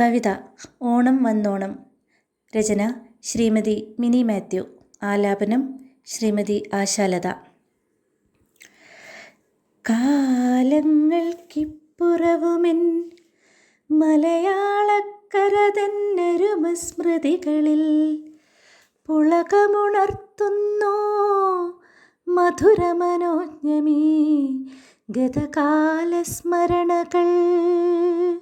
കവിത ഓണം വന്നോണം. രചന ശ്രീമതി മിനി മാത്യു. ആലാപനം ശ്രീമതി ആശാലത. കാലങ്ങൾക്കിപ്പുറവുമെൻ മലയാളക്കരതന്നരുമസ്മൃതികളിൽ പുളകമുണർത്തുന്നോ മധുരമനോജ്ഞമീ ഗതകാലസ്മരണകൾ.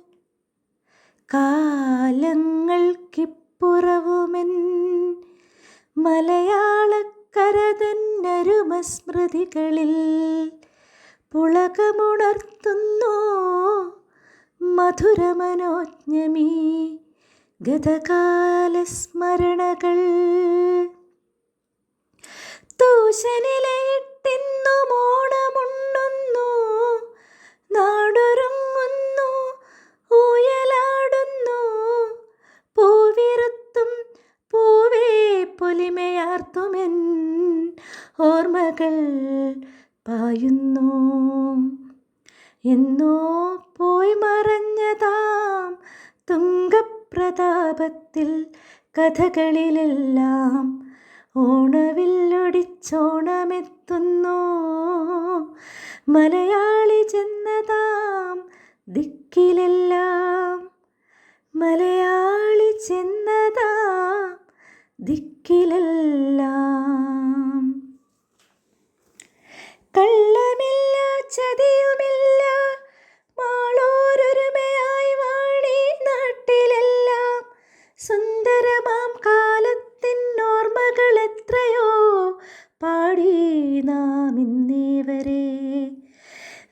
കാലങ്ങൾക്കിപ്പുറവുമെൻ മലയാളക്കരതന്നരുമസ്മൃതികളിൽ പുളകമുണർത്തുന്നു മധുരമനോജ്ഞമീ ഗതകാലസ്മരണകൾ. തൂശനിലയിട്ടിന്നു ഓർമ്മകൾ പായുന്നു. എന്നോ പോയി മറഞ്ഞതാം തുങ്കപ്രതാപത്തിൽ കഥകളിലെല്ലാം. ഓണവില്ലൊടിച്ചോണമെത്തുന്നു മലയാളി ചെന്നതാം ദിക്കിലെല്ലാം. മലയാളി ചെന്നതാം ദിക്കിലെല്ലാം. സുന്ദരമാം കാലത്തിനോർമ്മകൾ എത്രയോ പാടി നാം ഇന്നേവരെ.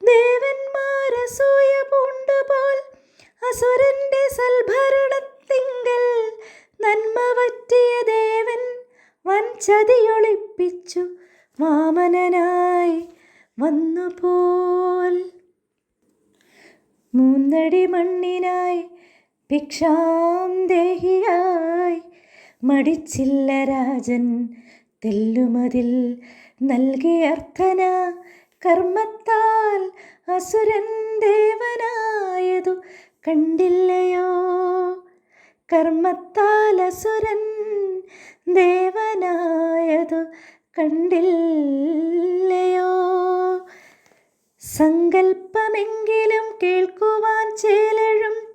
ദേവന്മാരസൂയ പൂണ്ടുപോൽ അസുരന്റെ സൽഭരണത്തിങ്കൽ നന്മ പറ്റിയ ദേവൻ വൻചതിയൊളിപ്പിച്ചു വാമനനായി വന്നുപോൽ. മൂന്നടി മണ്ണിനായി ഭിക്ഷാം ദേഹിയായി മടിച്ചില്ല രാജൻ. തെല്ലുമതിൽ നൽകിയർത്ഥന കർമ്മത്താൽ അസുരൻ ദേവനായതു കണ്ടില്ലയോ? കർമ്മത്താൽ അസുരൻ ദേവനായതു കണ്ടില്ലയോ? സങ്കൽപ്പമെങ്കിലും കേൾക്കുവാൻ ചേലഴും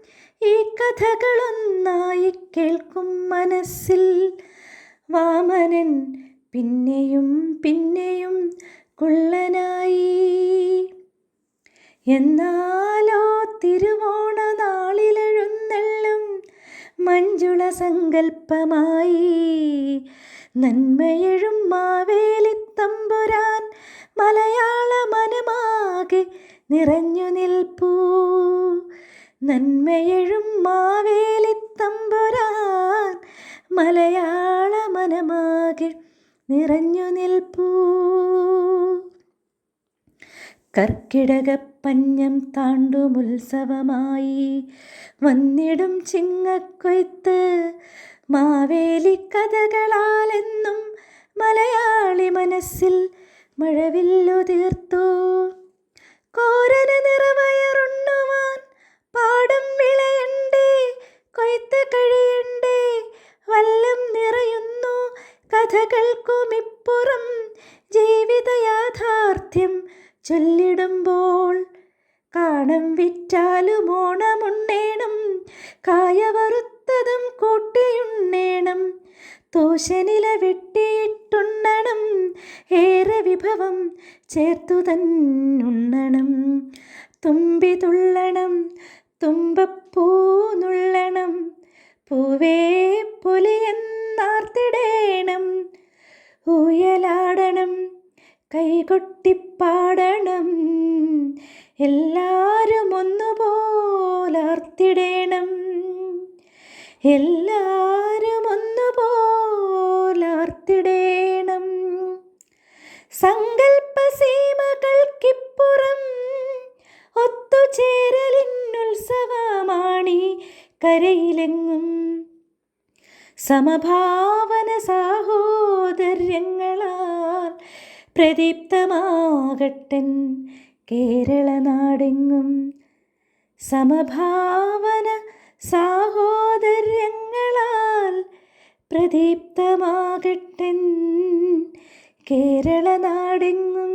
ഈ കഥകളൊന്നായി കേൾക്കും മനസ്സിൽ. വാമനൻ പിന്നെയും പിന്നെയും കുള്ളനായി. എന്നാലോ തിരുവോണ നാളിലെഴുന്നള്ളും മഞ്ജുള സങ്കൽപ്പമായി നന്മയെഴും മാവേലിത്തമ്പുരാൻ മലയാള മനമാകെ നിറഞ്ഞു നിൽപ്പൂ. നന്മയെഴും മാവേലിത്തമ്പുരാൻ മലയാള മനമാകെ നിറഞ്ഞു നിൽപ്പൂ. കർക്കിടകപ്പഞ്ഞം താണ്ടുമുത്സവമായി വന്നിടും ചിങ്ങക്കൊയ്ത്ത് മാവേലി കഥകളാലെന്നും മലയാളി മനസ്സിൽ മഴവില്ലു തീർത്തു. കോരന നിറവയറുണ്ണുവാൻ കഥകൾക്കുമിപ്പുറം ജീവിത യാഥാർത്ഥ്യം ചൊല്ലിടുമ്പോൾ കാണം വിറ്റാലും ഓണമുണ്ണേണം കായ വറുത്തതും കൂട്ടിയുണ്ണേണം തോശനില വെട്ടിയിട്ടുണ്ണണം ഏറെ വിഭവം ചേർത്തു തന്നുണ്ണണം തുമ്പി തുള്ളണം തുമ്പപ്പൂ നുള്ളണം പൂവേ പുലിയെന്നാർത്തിടേണം ഊയലാടണം കൈകൊട്ടിപ്പാടണം എല്ലാരും ഒന്നുപോലാർത്തിടേണം. എല്ലാരും ഒന്നുപോലാർത്തിടേണം. സങ്കൽപ്പ സീമകൾക്കിപ്പുറം ഒത്തുചേരലിനുത്സവമാണി കരയിലെങ്ങും. സമഭാവന സഹോദര്യങ്ങളാൽ പ്രദീപ്തമാകട്ടൻ കേരള നാടെങ്ങും സമഭാവന സാഹോദര്യങ്ങളാൽ പ്രദീപ്തമാകട്ടൻ കേരള നാടെങ്ങും